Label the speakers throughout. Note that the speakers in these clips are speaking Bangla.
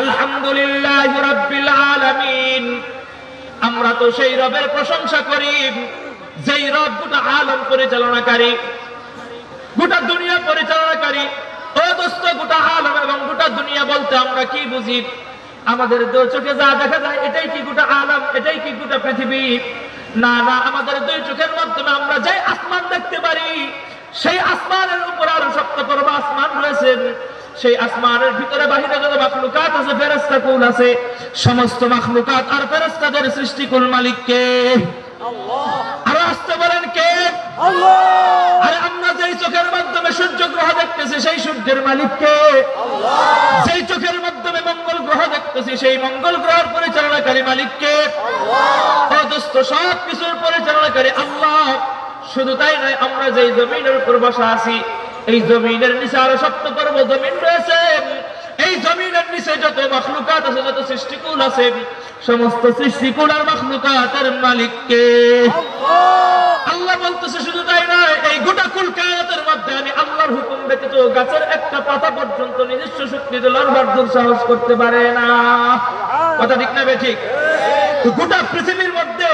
Speaker 1: আলহামদুলিল্লাহ রাব্বিল আলামিন। আমরা তো সেই রবের প্রশংসা করি, যেই রব গোটা আলম পরিচালনাকারী, গোটা দুনিয়া পরিচালনাকারী। ও দোস্ত, গোটা আলম এবং গোটা দুনিয়া বলতে আমরা কি বুঝি? আমাদের দুই চোখে যা দেখা যায়, এটাই কি গোটা আলম, এটাই কি গোটা পৃথিবী? না না, আমাদের দুই চোখের মাধ্যমে আমরা যে আসমান দেখতে পারি, সেই আসমানের উপর আরও পর্ব আসমান রয়েছে। সেই আসমানের ভিতরে বাহিরে যত মাখলুকাত আছে ফেরেস্তা কুল আছে? সমস্ত মাখলুকাত আর ফেরেস্তাদের সৃষ্টিকুল মালিককে? আরও আসতে বলেন কে? আরে আমরা যেই চোখের মাধ্যমে সূর্য গ্রহ দেখতেছি সেই সূর্যের মালিককে? যেই চোখের মাধ্যমে মঙ্গল গ্রহ দেখতেছি সেই মঙ্গল গ্রহের পরিচালনাকারী মালিককে? অদস্ত সব কিছুর পরিচালনাকারী আল্লাহ। শুধু তাই নয় আমরা যেই জমিনের উপর বসা আছি এই জমিনের নিচে আরও সপ্ত পর্ব জমিন রয়েছে। এই জমিনের নিচে যত মখলুকাত আছে, যত সৃষ্টিকুল আছে, সমস্ত সৃষ্টিকুল আর মখলুকাতের মালিককে। আল্লাহ বলতেছে শুধু তাই নয়, এই গোটা কুল কায়াতের মধ্যে আমি আল্লাহর হুকুম ব্যতীত গাছের একটা পাতা পর্যন্ত নিজস্ব শক্তি লড়বার দুঃসাহস করতে পারে না। কথা ঠিক না বে ঠিক? গোটা পৃথিবীর মধ্যে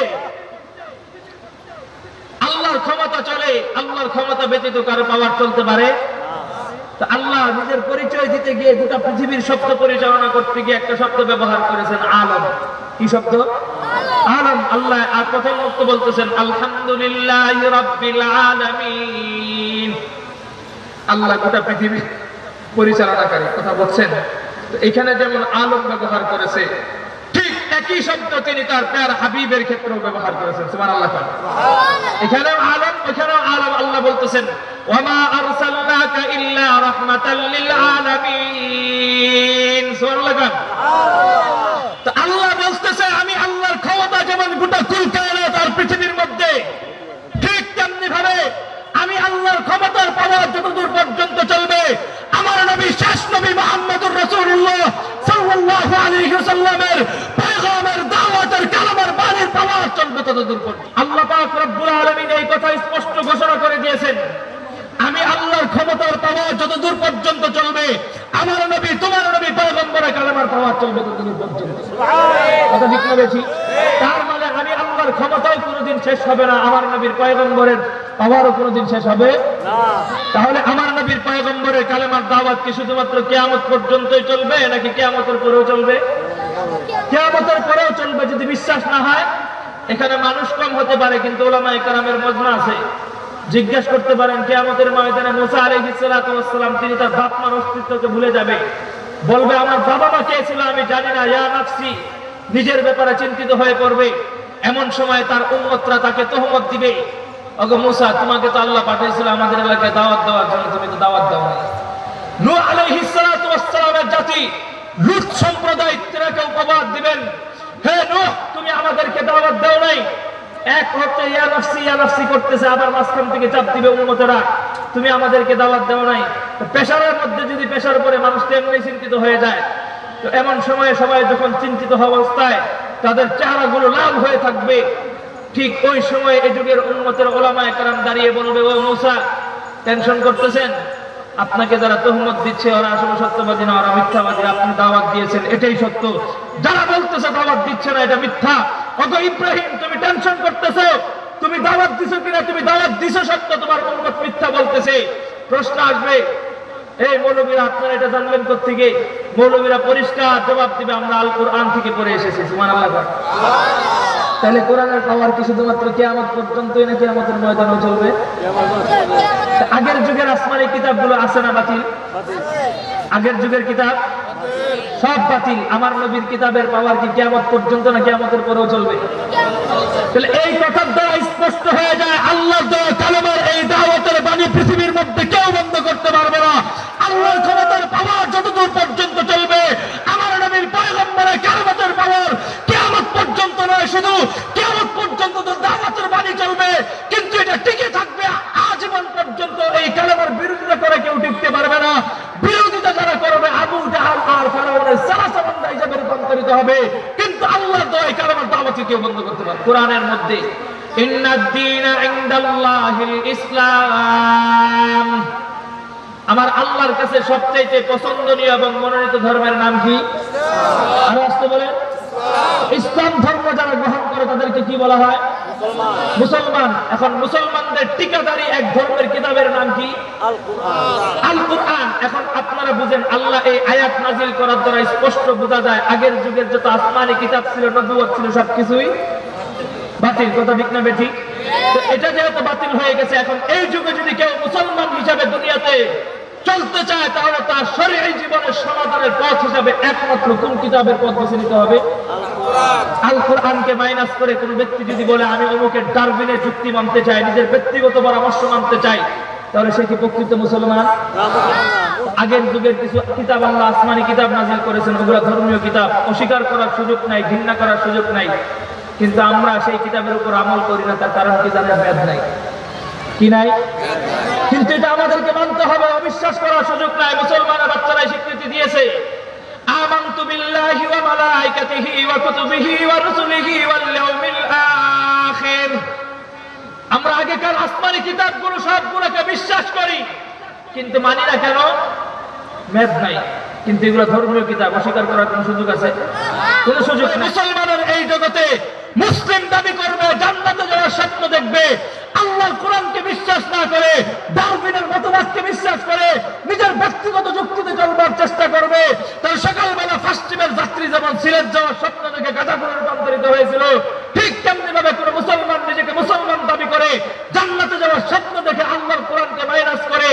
Speaker 1: ক্ষমতা চলে, আল্লাহর ক্ষমতা ব্যতীত কারও পাওয়ার চলতে পারে? আল্লাহ নিজের পরিচয় দিতে গিয়ে গোটা পৃথিবীর শব্দ পরিচালনা করতে গিয়ে একটা শব্দ ব্যবহার করেছেন, আলম। কি শব্দ? আলম। আল্লাহ আর প্রথম মুক্ত বলতেছেন আল্লাহ গোটা পৃথিবী পরিচালনাকারী, কথা বলছেন। এখানে যেমন আলম ব্যবহার করেছে একই শব্দ তিনি তার প্যার হাবিবের ক্ষেত্রেও ব্যবহার করেছেন, সুবহানাল্লাহ। এখানেও আলম এখানেও আলম আল্লাহ বলতেছেন আল্লাহ বলতেছে আমি আল্লাহর ক্ষমতা যেমন গোটা কুল কায়নাত আর পৃথিবীর মধ্যে ঠিক তেমনি ভাবে আমি আল্লাহর ক্ষমতার পাওয়ার যতদূর পর্যন্ত চলবে আমার নবী শেষ নবী মুহাম্মদুর রাসূলুল্লাহ সাল্লাল্লাহু আলাইহি ওয়াসাল্লামের পয়গমের দাওয়াতের কালামের বাণীর পাওয়ার ততদূর পর্যন্ত আল্লাহ পাক রব্বুল আলামিন এই কথা স্পষ্ট ঘোষণা করে দিয়েছেন। আমি আল্লাহর ক্ষমতার পাওয়ার যতদূর পর্যন্ত চলবে আমার নবী তোমার নবী কালামার পাওয়ার চলবে ততদূর পর্যন্ত। কথা ঠিক না বেশি তার মানে আমি আল্লাহর ক্ষমতাও কোনোদিন শেষ হবে না আমার নবীর পয়গম্বরের পাওয়ারও কোনোদিন শেষ হবে তাহলে আমার নবীর পয়গম্বরের কালেমার দাওয়াত কি শুধুমাত্র কেয়ামত পর্যন্তই চলবে নাকি কেয়ামতের পরেও চলবে? কেয়ামতের পরেও চলবে যদি বিশ্বাস না হয় এখানে মানুষ কম হতে পারে, কিন্তু ওলামা একরামের মজমা আছে। জিজ্ঞেস করতে পারেন, কেয়ামতের ময়দানে মুসা আলাইহিস সালাম, তিনি তার বাপ মার অস্তিত্বকে ভুলে যাবে। বলবে, আমার বাবা মা কে ছিল আমি জানি না, ইয়া নাফসি। নিজের ব্যাপারে চিন্তিত হয়ে পড়বে। এমন সময় তার উম্মতরা তাকে তহমত দিবে। ওগো মুসা, তোমাকে তো আল্লাহ পাঠিয়েছিল আমাদের এলাকায় দাওয়াত দেওয়ার জন্য, তুমি তো দাওয়াত দাও না নূহ আলাইহিস জাতি লূত সম্প্রদায় তিনাকে উপবাদ দিবেন। হে নূহ, তুমি আমাদেরকে দাওয়াত দাও নাই। এক হচ্ছে ইয়া ইয়া করতেছে, আবার থেকে চাপ দিবে তুমি আমাদেরকে দাওয়াত দাও নাই। পেশারের মধ্যে যদি পেশার উপরে মানুষ তেমনি চিন্তিত হয়ে যায়, তো এমন সময়ে সবাই যখন চিন্তিত অবস্থায়, তাদের চেহারাগুলো লাল হয়ে থাকবে। ঠিক ওই সময় এই যুগের উন্মতের ওলামায় কারাম দাঁড়িয়ে বলবে, ও মূসা টেনশন করতেছেন? আপনাকে যারা তহমত দিচ্ছে, ওরা আসলে সত্যবাদী না, ওরা মিথ্যাবাদী। আপনি দাওয়াত দিয়েছেন, এটাই সত্য। যারা বলতেছে দাওয়াত দিচ্ছে না, এটা মিথ্যা। অত ইব্রাহিম, তুমি টেনশন করতেছো। তুমি দাওয়াত দিছো কিনা, তুমি দাওয়াত দিছো সত্য, তোমার উন্মত মিথ্যা বলতেছে। প্রশ্ন আসবে, এই মৌলবীরা, আপনারা এটা জানলেন কোথেকে মৌলবীরা পরিষ্কার জবাব দিবে, আমরা আল কোরআন থেকে পড়ে এসেছি। সুবহানাল্লাহ। তাহলে কোরআনের পাওয়ার কি শুধুমাত্র কেয়ামত পর্যন্তই নাকি আমাদের ময়দানও চলবে? আসমানি কিতাবগুলো আছে না বাতিল? আগের যুগের কিতাব? সব বাতিল। আমার নবীর কিতাবের পাওয়ার কি কেমত পর্যন্ত না কেমতের পরেও চলবে? তাহলে এই কথার দ্বারা স্পষ্ট হয়ে যায়, আল্লাহ এই দাওয়াতের বাণী পৃথিবীর মধ্যে কেউ বন্ধ করতে পারবে না আল্লাহর ক্ষমতার পাওয়ার যতদূর পর্যন্ত চলবে আমার নবীর পয়গম্বরের কালেমাতের পাওয়ার কেয়ামত পর্যন্ত নয় শুধু কেয়ামত পর্যন্ত তো দাওয়াতের বাণী চলবে কিন্তু এটা টিকে থাকবে আজীবন পর্যন্ত এই কালেমার বিরোধিতা করে কেউ টিকতে পারবে না বিরোধিতা যারা করবে আবু জাহাল আর ফেরাউনের সালাসামান্দা হিসেবে রূপান্তরিত হবে। কিন্তু আল্লাহ দয় আমার দাওয়াতকে কেউ বন্ধ করতে পারে কোরআনের মধ্যে ইসলাম। আমার আল্লাহর কাছে সবচাইতে পছন্দনীয় এবং মনোনীত ধর্মের নাম কি? আরও আসতে বলে ইসলাম ধর্ম যারা গ্রহণ করে তাদেরকে কি বলা হয়? মুসলমান। এখন মুসলমানদের টিকাদারি এক ধর্মের কিতাবের নাম কি? আল কোরআন এখন আপনারা বুঝেন আল্লাহ এই আয়াত নাজিল করার দ্বারা স্পষ্ট বোঝা যায় আগের যুগের যত আসমানি কিতাব ছিল নবুয়ত ছিল সবকিছুই বাতিল। কথা ঠিক না বেঠিক? এটা যেহেতু বাতিল হয়ে গেছে এখন এই যুগে যদি কেউ মুসলমান হিসাবে দুনিয়াতে চলতে চায় তাহলে তার শরীর জীবনের সমাধানের পথ হিসাবে একমাত্র কোন কিতাবের পথ বেছে নিতে হবে? আল কোরআনকে মাইনাস করে কোন ব্যক্তি যদি বলে আমি অমুকের ডারবিনের যুক্তি মানতে চাই নিজের ব্যক্তিগত পরামর্শ মানতে চাই তাহলে সে কি প্রকৃত মুসলমান? আগের যুগের কিছু কিতাব আল্লাহ আসমানি কিতাব নাজিল করেছেন ওগুলো ধর্মীয় কিতাব। অস্বীকার করার সুযোগ নাই ঘৃণা করার সুযোগ নাই। কিন্তু আমরা সেই কিতাবের উপর আমল করি না তার কারণ কি মেদ নাই। কি নাই। কিন্তু এটা আমাদেরকে মানতে হবে অবিশ্বাস করার সুযোগ নাই মুসলমানের বাচ্চারাই স্বীকৃতি দিয়েছে আমানতু বিল্লাহি ওয়া মালাইকাতিহি ওয়া কুতুবিহি ওয়া রুসুলিহি ওয়াল ইয়াউমিল আখির আমরা আগেকার আসমানি কিতাবগুলো সবগুলোকে বিশ্বাস করি। কিন্তু মানি না কেন? মেদ নাই। কিন্তু এগুলো ধর্মীয় কিতাব, অস্বীকার করার কোন সুযোগ আছে? কোন সুযোগ মুসলমানের এই জগতে মুসলিম দাবি করবে, জান্নাতে যাওয়ার স্বপ্ন দেখবে আল্লাহর কোরআনকে বিশ্বাস না করে, ডারউইনের মতবাদকে বিশ্বাস করে, নিজের ব্যক্তিগত যুক্তিতে চলবার চেষ্টা করবে, তার সকালবেলা ফার্স্ট যাত্রী যেমন সিলেট যাওয়ার স্বপ্ন দেখে গাজাপুরে রূপান্তরিত হয়েছিল, ঠিক তেমনি ভাবে কোন মুসলমান নিজেকে মুসলমান জান্নাতে যাওয়ার স্বপ্ন দেখে আল্লাহর কোরআনকে মাইনাস করে,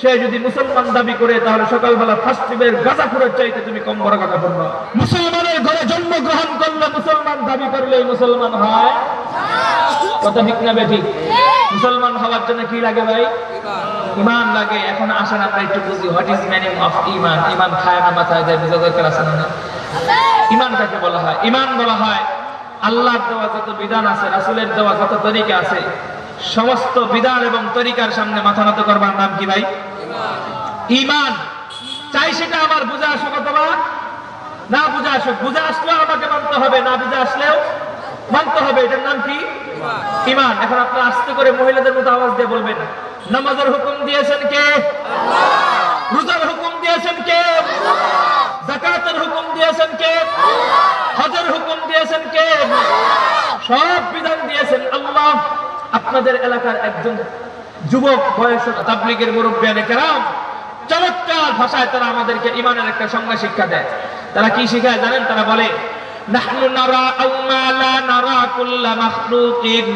Speaker 1: সে যদি মুসলমান দাবি করে, তাহলে সকালবেলা ফার্স্ট টিমের গাজাপুরের চাইতে তুমি কম বড় কথা বলব। মুসলমানের ঘরে জন্মগ্রহণ করলে মুসলমান দাবি করলেই মুসলমান হয়? কথা ঠিক না বেঠিক? মুসলমান হওয়ার জন্য কি লাগে ভাই? ইমান লাগে, এখন আসেন আমরা একটু বুঝি হোয়াট ইজ মিনিং অফ ইমান ইমান খায় না মাথায় দেয় বুঝা দরকার আছে না ইমান কাকে বলা হয়, ইমান বলা হয়, আল্লাহর দেওয়া যত বিধান আছে, রাসুলের দেওয়া যত তরিকা আছে সমস্ত বিধান এবং তরিকার সামনে মাথা নত করবার নাম কি ভাই? ইমান। চাই সেটা আমার বুঝে আসুক অথবা না বুঝে আসুক বুঝে আসলেও আমাকে মানতে হবে না বুঝে আসলেও মানতে হবে। এটার নাম কি? ইমান। এখন আপনারা আস্তে করে মহিলাদের মতো আওয়াজ দিয়ে বলবেন নামাজের হুকুম দিয়েছেন কে? রোজার হুকুম দিয়েছেন কে? জাকাতের হুকুম দিয়েছেন কে? হজের হুকুম দিয়েছেন কে? সব বিধান দিয়েছেন আল্লাহ। আপনাদের এলাকার একজন যুবক বয়স তাবলিগের মুরব্বিয়ানে কেরাম, চমৎকার ভাষায় তারা আমাদেরকে ইমানের একটা সংজ্ঞা শিক্ষা দেয়। তারা কি শিখায় জানেন? তারা বলে, নাহনু নারা আও নারা কুল্লা মাখলুকিন,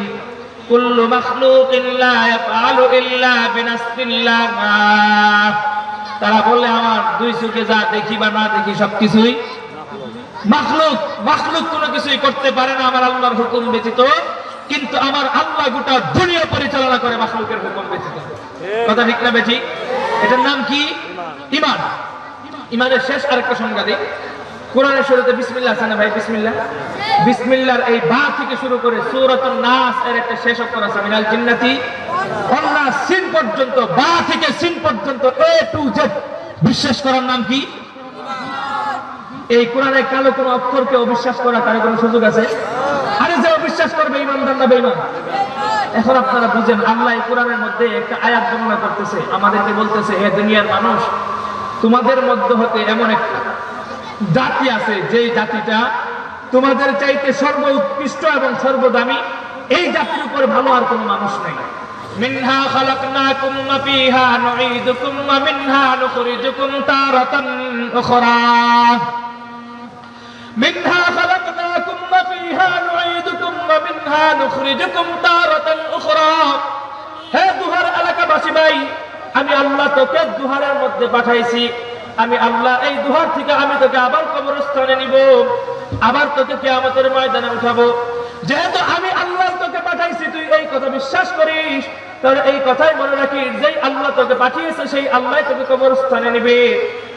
Speaker 1: কুল্লু মাখলুকিন লা ইয়াফআলু ইল্লা বিনাসবিল্লাহ তারা বলে, আমার দুই চোখে যা দেখি বা না দেখি সবকিছুই মাখলুক। মাখলুক কোনো কিছুই করতে পারে না। আমার আল্লাহর হুকুম ব্যতীত কিন্তু আমার আল্লাহ গোটা দুনিয়া পরিচালনা করে মাখলুকের হুকুম ব্যতীত কথা ঠিক না বেঠি? এটার নাম কি? ইমান। ইমানের শেষ আরেকটা সংজ্ঞা দিই। কোরআনের শুরুতে বিসমিল্লাহ আছে না ভাই? বিসমিল্লাহ। বিসমিল্লাহর এই বা থেকে শুরু করে সূরাতুন নাস এর একটা শেষ অক্ষর আছে, মিনাল জিন্নাতি। অন্না সিন পর্যন্ত, বা থেকে সিন পর্যন্ত, এ টু জেড। বিশ্বাস করার নাম কি? এই কোরআনে কালো কোনো অক্ষরকে অবিশ্বাস করা কারও কোনো সুযোগ আছে? বিশ্বাস করবে ইমানদার না বেঈমান? এখন আপনারা বুঝেন, আল্লাহ কোরআনের মধ্যে একটা আয়াত বর্ণনা করতেছে। আমাদেরকে বলতেছে, হে দুনিয়ার মানুষ, তোমাদের মধ্যে হতে এমন একটা জাতি আছে যে জাতিটা তোমাদের চাইতে সর্ব উৎকৃষ্ট এবং সর্বদামি, এই জাতির উপর ভালো আর কোনো মানুষ নেই। মিনহা খালাকনাকুম ওয়া ফিহা নুঈদুকুম ওয়া মিনহা নুখরিজুকুম তারাতান উখরা। মিনহা আমি আল্লাহ তোকে দুহারের মধ্যে পাঠাইছি। আমি আল্লাহ এই দুহার থেকে আমি তোকে আবার কবরস্থানে নিব। আবার তোকে কে আমাদের ময়দানে উঠাবো। যেহেতু আমি আল্লাহ তোকে পাঠাইছি, তুই এই কথা বিশ্বাস করিস? তাহলে এই কথাই মনে রাখিস যে আল্লাহ তোকে পাঠিয়েছে, সেই আল্লাহ তোকে কবরস্থানে নিবে।